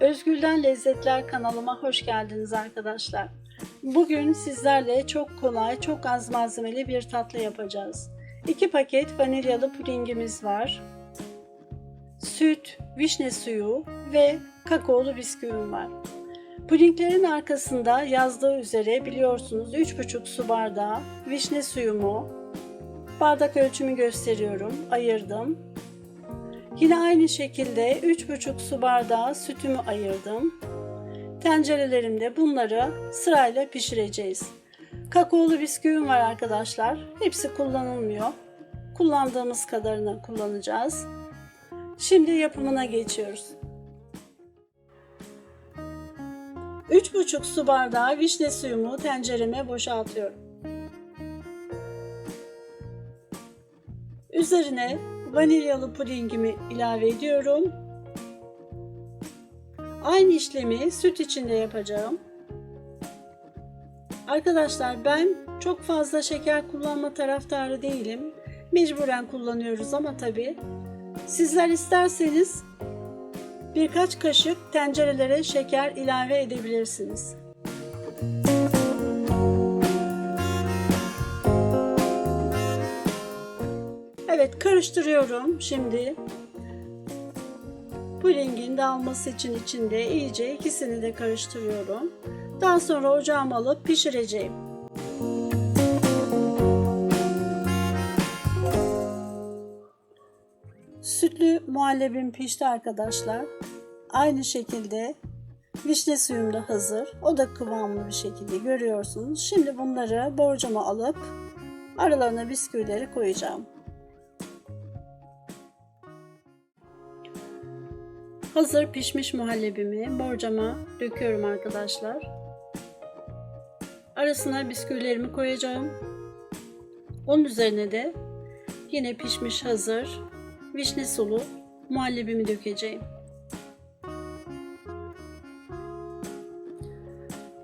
Özgül'den Lezzetler kanalıma hoş geldiniz arkadaşlar. Bugün sizlerle çok kolay, çok az malzemeli bir tatlı yapacağız. 2 paket vanilyalı pudingimiz var. Süt, vişne suyu ve kakaolu bisküvim var. Pudinglerin arkasında yazdığı üzere biliyorsunuz 3,5 su bardağı vişne suyumu, bardak ölçümü gösteriyorum, ayırdım. Yine aynı şekilde 3,5 su bardağı sütümü ayırdım. Tencerelerimde bunları sırayla pişireceğiz. Kakaolu bisküvim var arkadaşlar. Hepsi kullanılmıyor. Kullandığımız kadarını kullanacağız. Şimdi yapımına geçiyoruz. 3,5 su bardağı vişne suyumu tencereme boşaltıyorum. Üzerine vanilyalı pudingimi ilave ediyorum. Aynı işlemi süt içinde yapacağım. Arkadaşlar ben çok fazla şeker kullanma taraftarı değilim. Mecburen kullanıyoruz ama tabi sizler isterseniz birkaç kaşık tencerelere şeker ilave edebilirsiniz. Evet karıştırıyorum şimdi. Pudingin dağılması için içinde iyice ikisini de karıştırıyorum. Daha sonra ocağıma alıp pişireceğim. Sütlü muhallebim pişti arkadaşlar. Aynı şekilde vişne suyum da hazır. O da kıvamlı bir şekilde görüyorsunuz. Şimdi bunları borcama alıp aralarına bisküvileri koyacağım. Hazır pişmiş muhallebimi borcama döküyorum arkadaşlar. Arasına bisküvilerimi koyacağım. Onun üzerine de yine pişmiş hazır vişne sulu muhallebimi dökeceğim.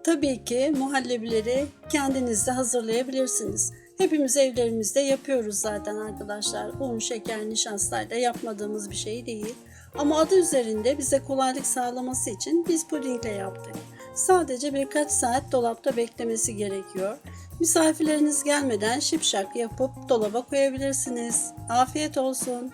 Tabii ki muhallebileri kendiniz de hazırlayabilirsiniz. Hepimiz evlerimizde yapıyoruz zaten arkadaşlar. Un, şeker, nişastayla yapmadığımız bir şey değil. Ama adı üzerinde bize kolaylık sağlaması için biz pudingle yaptık. Sadece birkaç saat dolapta beklemesi gerekiyor. Misafirleriniz gelmeden şipşak yapıp dolaba koyabilirsiniz. Afiyet olsun.